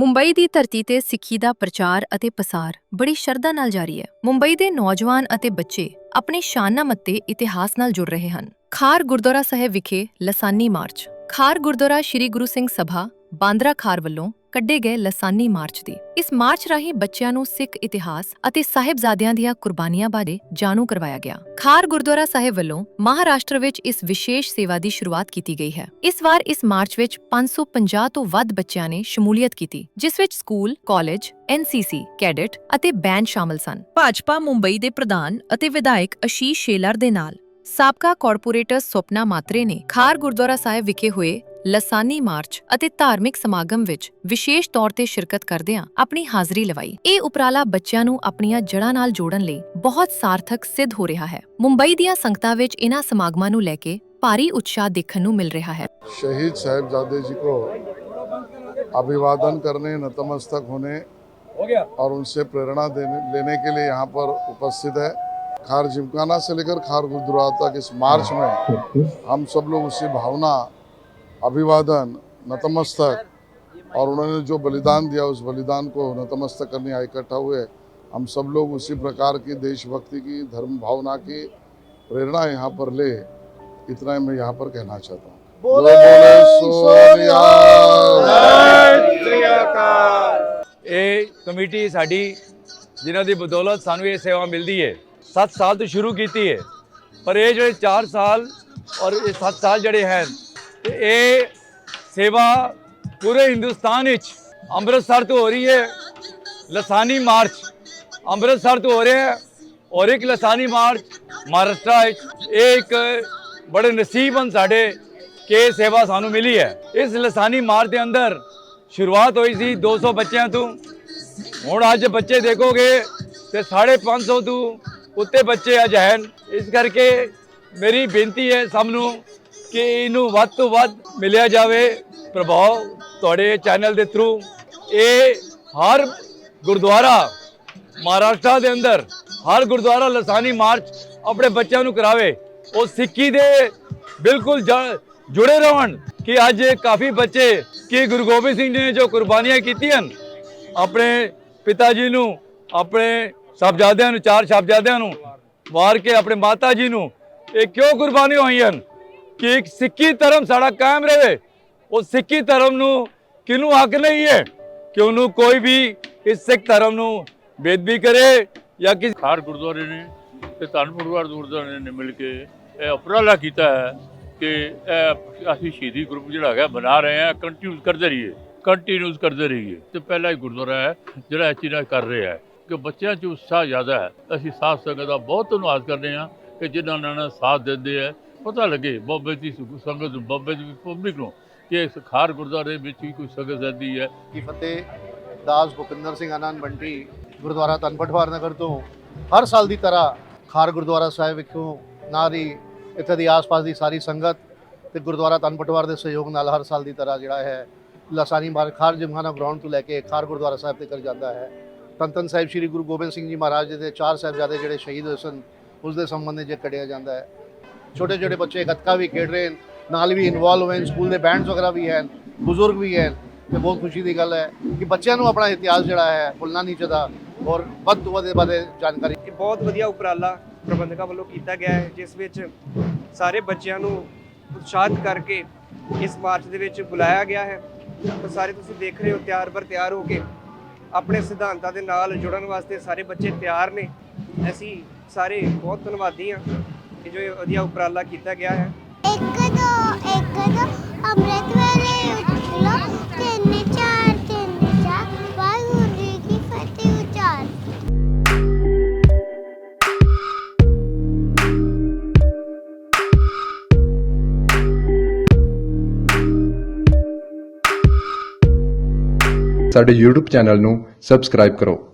ਮੁੰਬਈ ਦੀ ਧਰਤੀ ਤੇ ਸਿੱਖੀ ਦਾ ਪ੍ਰਚਾਰ ਅਤੇ ਪਸਾਰ ਬੜੀ ਸ਼ਰਧਾ ਨਾਲ ਜਾਰੀ ਹੈ। ਮੁੰਬਈ ਦੇ ਨੌਜਵਾਨ ਅਤੇ ਬੱਚੇ ਆਪਣੇ ਸ਼ਾਨਾਮੱਤੇ ਇਤਿਹਾਸ ਨਾਲ ਜੁੜ ਰਹੇ ਹਨ। ਖਾਰ ਗੁਰਦੁਆਰਾ ਸਾਹਿਬ ਵਿਖੇ ਲਸਾਨੀ ਮਾਰਚ। ਖਾਰ ਗੁਰਦੁਆਰਾ ਸ੍ਰੀ ਗੁਰੂ ਸਿੰਘ ਸਭਾ ਬਾਂਦਰਾ ਖਾਰ ਵੱਲੋਂ ਕੱਢੇ ਗਏ ਲਸਾਨੀ ਮਾਰਚ ਦੀ। ਇਸ ਮਾਰਚ ਰਾਹੀਂ ਬੱਚਿਆਂ ਨੂੰ ਸਿੱਖ ਇਤਿਹਾਸ ਅਤੇ ਸਾਹਿਬਜ਼ਾਦਿਆਂ ਦੀਆਂ ਕੁਰਬਾਨੀਆਂ ਬਾਰੇ ਜਾਣੂ ਕਰਵਾਇਆ ਗਿਆ। ਖਾਰ ਗੁਰਦੁਆਰਾ ਸਾਹਿਬ ਵੱਲੋਂ ਮਹਾਰਾਸ਼ਟਰ ਵਿੱਚ ਇਸ ਵਿਸ਼ੇਸ਼ ਸੇਵਾ ਦੀ ਸ਼ੁਰੂਆਤ ਕੀਤੀ ਗਈ ਹੈ। ਇਸ ਵਾਰ ਇਸ ਮਾਰਚ ਵਿੱਚ 550 ਤੋਂ ਵੱਧ ਬੱਚਿਆਂ ਨੇ ਸ਼ਮੂਲੀਅਤ ਕੀਤੀ ਜਿਸ ਵਿੱਚ ਸਕੂਲ, ਕਾਲਜ, ਐਨਸੀਸੀ, ਕੈਡਟ ਅਤੇ ਬੈਂਡ ਸ਼ਾਮਲ ਸਨ। ਭਾਜਪਾ ਮੁੰਬਈ ਦੇ ਪ੍ਰਧਾਨ ਅਤੇ ਵਿਧਾਇਕ ਅਸ਼ੀਸ਼ ਸ਼ੇਲਰ ਦੇ ਨਾਲ ਸਾਬਕਾ ਕਾਰਪੋਰੇਟਰ ਸੁਪਨਾ ਮਾਤਰੇ ਨੇ ਖਾਰ ਗੁਰਦੁਆਰਾ ਸਾਹਿਬ ਵਿਖੇ ਹੋਏ ਲਸਾਨੀ ਮਾਰਚ ਅਤੇ ਧਾਰਮਿਕ ਸਮਾਗਮ ਵਿੱਚ ਵਿਸ਼ੇਸ਼ ਤੌਰ ਤੇ ਸ਼ਿਰਕਤ ਕਰਦਿਆਂ ਆਪਣੀ ਹਾਜ਼ਰੀ ਲਵਾਈ ਇਹ ਉਪਰਾਲਾ ਬੱਚਿਆਂ ਨੂੰ ਆਪਣੀਆਂ ਜੜ੍ਹਾਂ ਨਾਲ ਜੋੜਨ ਲਈ ਬਹੁਤ ਸਾਰਥਕ ਸਿੱਧ ਹੋ ਰਿਹਾ ਹੈ ਮੁੰਬਈ ਦੀਆਂ ਸੰਗਤਾਂ ਵਿੱਚ ਇਹਨਾਂ ਸਮਾਗਮਾਂ ਨੂੰ ਲੈ ਕੇ ਭਾਰੀ ਉਤਸ਼ਾਹ ਦੇਖਣ ਨੂੰ ਮਿਲ ਰਿਹਾ ਹੈ शहीद साहिबजादे जी को अभिवादन करने नतमस्तक होने और उनसे प्रेरणा देने लेने के लिए यहाँ पर उपस्थित है खार जिमकाना से लेकर खार गुरुद्वारा तक इस मार्च में हम सब लोग उसी भावना अभिवादन नतमस्तक और उन्होंने जो बलिदान दिया उस बलिदान को नतमस्तक करने यहाँ इकट्ठा हुए हम सब लोग उसी प्रकार की देशभक्ति की धर्म भावना की प्रेरणा यहाँ पर ले इतना ही मैं यहाँ पर कहना चाहता हूँ बोले सोनिया ਇਹ ਕਮੇਟੀ ਸਾਡੀ ਜਿਨ੍ਹਾਂ ਦੀ ਬਦੌਲਤ ਸਾਨੂੰ ਇਹ ਸੇਵਾ ਮਿਲਦੀ ਹੈ 7 ਸਾਲ ਤੋਂ ਸ਼ੁਰੂ ਕੀਤੀ ਹੈ ਪਰ ਇਹ ਜਿਹੜੇ 4 ਸਾਲ ਔਰ ਇਹ 7 ਸਾਲ ਜਿਹੜੇ ਹਨ ਤੇ ਇਹ ਸੇਵਾ ਪੂਰੇ ਹਿੰਦੁਸਤਾਨ ਵਿੱਚ ਅੰਮ੍ਰਿਤਸਰ ਤੋਂ ਹੋ ਰਹੀ ਹੈ। ਲਸਾਨੀ ਮਾਰਚ ਅੰਮ੍ਰਿਤਸਰ ਤੋਂ ਹੋ ਰਿਹਾ ਹੈ ਔਰ ਇੱਕ ਲਸਾਨੀ ਮਾਰਚ ਮਹਾਰਾਸ਼ਟਰ ਵਿੱਚ ਇਹ ਇੱਕ ਬੜੇ ਨਸੀਬ ਹਨ ਸਾਡੇ ਕਿ ਸੇਵਾ ਸਾਨੂੰ ਮਿਲੀ ਹੈ। ਇਸ ਲਸਾਨੀ ਮਾਰਚ ਦੇ ਅੰਦਰ ਸ਼ੁਰੂਆਤ ਹੋਈ ਸੀ 200 ਬੱਚਿਆਂ ਤੋਂ। ਹੁਣ ਅੱਜ ਬੱਚੇ ਦੇਖੋਗੇ ਤੇ 550 ਤੋਂ ਉੱਤੇ ਬੱਚੇ ਅੱਜ ਹਨ। ਇਸ ਕਰਕੇ ਮੇਰੀ ਬੇਨਤੀ ਹੈ ਸਭ ਨੂੰ ਕਿ ਇਹਨੂੰ ਵੱਧ ਤੋਂ ਵੱਧ ਮਿਲਿਆ ਜਾਵੇ ਪ੍ਰਭਾਵ ਤੁਹਾਡੇ ਚੈਨਲ ਦੇ ਥਰੂ ਇਹ ਹਰ ਗੁਰਦੁਆਰਾ ਮਹਾਰਾਸ਼ਟਰ ਦੇ ਅੰਦਰ, ਹਰ ਗੁਰਦੁਆਰਾ ਲਸਾਨੀ ਮਾਰਚ ਆਪਣੇ ਬੱਚਿਆਂ ਨੂੰ ਕਰਾਵੇ। ਉਹ ਸਿੱਖੀ ਦੇ ਬਿਲਕੁਲ ਜ- ਜੁੜੇ ਰਹਿਣ ਕਿ ਅੱਜ ਕਾਫੀ ਬੱਚੇ ਕਿ ਗੁਰੂ ਗੋਬਿੰਦ ਸਿੰਘ ਜੀ ਨੇ ਜੋ ਕੁਰਬਾਨੀਆਂ ਕੀਤੀਆਂ, ਆਪਣੇ ਪਿਤਾ ਜੀ ਨੂੰ, ਆਪਣੇ ਸਾਹਿਬਜ਼ਾਦਿਆਂ ਨੂੰ, ਚਾਰ ਸਾਹਿਬਜ਼ਾਦਿਆਂ ਨੂੰ ਵਾਰ ਕੇ ਆਪਣੇ ਮਾਤਾ ਜੀ ਨੂੰ, ਇਹ ਕਿਉਂ ਕੁਰਬਾਨੀਆਂ ਹੋਈਆਂ? ਕਿ ਇੱਕ ਸਿੱਖੀ ਧਰਮ ਸਾਡਾ ਕਾਇਮ ਰਹੇ। ਉਹ ਸਿੱਖੀ ਧਰਮ ਨੂੰ ਕਿਨੂੰ ਹੱਕ ਨਹੀਂ ਹੈ ਕਿ ਉਹਨੂੰ ਕੋਈ ਵੀ ਇਸ ਸਿੱਖ ਧਰਮ ਨੂੰ ਬੇਦਬੀ ਕਰੇ ਜਾਂ ਕਿਸੇ ਖਾਰ ਗੁਰਦੁਆਰੇ ਨੇ ਤੇ ਧੰਨਪੁਰ ਗੁਰਦੁਆਰੇ ਨੇ ਮਿਲ ਕੇ ਇਹ ਉਪਰਾਲਾ ਕੀਤਾ ਹੈ ਕਿ ਇਹ ਅਸੀਂ ਸ਼ਹੀਦੀ ਗਰੁੱਪ ਜਿਹੜਾ ਹੈਗਾ ਬਣਾ ਰਹੇ ਹਾਂ ਕੰਟੀਨਿਊ ਕਰਦੇ ਰਹੀਏ ਕੰਟੀਨਿਊਸ ਕਰਦੇ ਰਹੀਏ। ਤੇ ਪਹਿਲਾ ਹੀ ਗੁਰਦੁਆਰਾ ਹੈ, ਜਿਹੜਾ ਇਹ ਚੀਜ਼ਾਂ ਕਰ ਰਿਹਾ ਹੈ ਕਿ ਬੱਚਿਆਂ 'ਚ ਉਤਸ਼ਾਹ ਜ਼ਿਆਦਾ ਹੈ। ਅਸੀਂ ਸਾਧ ਸੰਗਤ ਦਾ ਬਹੁਤ ਧੰਨਵਾਦ ਕਰਦੇ ਹਾਂ ਕਿ ਜਿਨ੍ਹਾਂ ਨੇ ਸਾਥ ਦਿੰਦੇ ਆ ਪਤਾ ਲੱਗੇ ਬਾਬੇ ਦੀ ਸੰਗਤ ਨੂੰ ਬੰਬੇ ਦੀ ਪਬਲਿਕ ਨੂੰ ਕਿ ਇਸ ਖਾਰ ਗੁਰਦੁਆਰੇ ਵਿੱਚ ਵੀ ਕੋਈ ਸੰਗਤ ਰਹਿੰਦੀ ਹੈ। ਕੀ ਫਤਿਹ, ਦਾਸ ਭੁਪਿੰਦਰ ਸਿੰਘ ਆਨੰਦ ਬੰਟੀ ਗੁਰਦੁਆਰਾ ਤਨਪਟਵਾਰ ਨਗਰ ਤੋਂ ਹਰ ਸਾਲ ਦੀ ਤਰ੍ਹਾਂ ਖਾਰ ਗੁਰਦੁਆਰਾ ਸਾਹਿਬ ਵਿਖੋਂ ਨਾਰੀ ਇੱਥੇ ਦੀ ਆਸ-ਪਾਸ ਦੀ ਸਾਰੀ ਸੰਗਤ ਤੇ ਗੁਰਦੁਆਰਾ ਤਨਪਟਵਾਰ ਦੇ ਸਹਿਯੋਗ ਨਾਲ ਹਰ ਸਾਲ ਦੀ ਤਰ੍ਹਾਂ ਜਿਹੜਾ ਹੈ, ਲਸਾਨੀ ਮਾਰ ਖਾਰ ਜਮਖਾਨਾ ਗਰਾਊਂਡ ਤੋਂ ਲੈ ਕੇ ਖਾਰ ਗੁਰਦੁਆਰਾ ਸਾਹਿਬ ਤੇ ਕਰ ਜਾਂਦਾ ਹੈ। ਧੰਨ ਧੰਨ ਸਾਹਿਬ ਸ੍ਰੀ ਗੁਰੂ ਗੋਬਿੰਦ ਸਿੰਘ ਜੀ ਮਹਾਰਾਜ ਦੇ ਚਾਰ ਸਾਹਿਬਜ਼ਾਦੇ ਜਿਹੜੇ ਸ਼ਹੀਦ ਹੋਏ ਸਨ ਉਸ ਦੇ ਸੰਬੰਧ ਵਿੱਚ ਕੱਢਿਆ ਜਾਂਦਾ ਹੈ। ਛੋਟੇ ਛੋਟੇ ਬੱਚੇ ਗੱਤਕਾ ਵੀ ਖੇਡ ਰਹੇ ਹਨ, ਨਾਲ ਵੀ ਇਨਵੋਲਵ ਹੋਏ ਹਨ ਸਕੂਲ ਦੇ ਬੈਂਡਸ ਵਗੈਰਾ ਵੀ ਹਨ, ਬਜ਼ੁਰਗ ਵੀ ਹਨ, ਤੇ ਬਹੁਤ ਖੁਸ਼ੀ ਦੀ ਗੱਲ ਹੈ ਕਿ ਬੱਚਿਆਂ ਨੂੰ ਆਪਣਾ ਇਤਿਹਾਸ ਜਿਹੜਾ ਹੈ ਭੁੱਲਣਾ ਨਹੀਂ ਚਾਹੀਦਾ ਔਰ ਵੱਧ ਤੋਂ ਵੱਧ ਬਾਰੇ ਜਾਣਕਾਰੀ ਇਹ ਬਹੁਤ ਵਧੀਆ ਉਪਰਾਲਾ ਪ੍ਰਬੰਧਕਾਂ ਵੱਲੋਂ ਕੀਤਾ ਗਿਆ ਹੈ, ਜਿਸ ਵਿੱਚ ਸਾਰੇ ਬੱਚਿਆਂ ਨੂੰ ਉਤਸ਼ਾਹਿਤ ਕਰਕੇ ਇਸ ਮਾਰਚ ਦੇ ਵਿੱਚ ਬੁਲਾਇਆ ਗਿਆ ਹੈ। ਸਾਰੇ ਤੁਸੀਂ ਦੇਖ ਰਹੇ ਹੋ, ਤਿਆਰ ਬਰ ਤਿਆਰ ਹੋ ਕੇ ਆਪਣੇ ਸਿਧਾਂਤਾਂ ਦੇ ਨਾਲ ਜੁੜਨ ਵਾਸਤੇ ਸਾਰੇ ਬੱਚੇ ਤਿਆਰ ਨੇ। ਅਸੀਂ ਸਾਰੇ ਬਹੁਤ ਧੰਨਵਾਦੀ ਹਾਂ। ਕਿ ਜੋ ਇਹ ਵਧੀਆ ਉਪਰਾਲਾ ਕੀਤਾ ਗਿਆ ਹੈ। ਇੱਕ ਦੋ ਇੱਕ ਦੋ ਅੰਮ੍ਰਿਤ ਵੇਲੇ ਉੱਠ ਲੋ ਤਿੰਨ ਚਾਰ ਤਿੰਨ ਚਾਰ। ਵਾਹਿਗੁਰੂ ਜੀ ਕੀ ਫਤਿਹ ਉਚਾਰ। ਸਾਡੇ YouTube ਚੈਨਲ ਨੂੰ ਸਬਸਕ੍ਰਾਈਬ ਕਰੋ।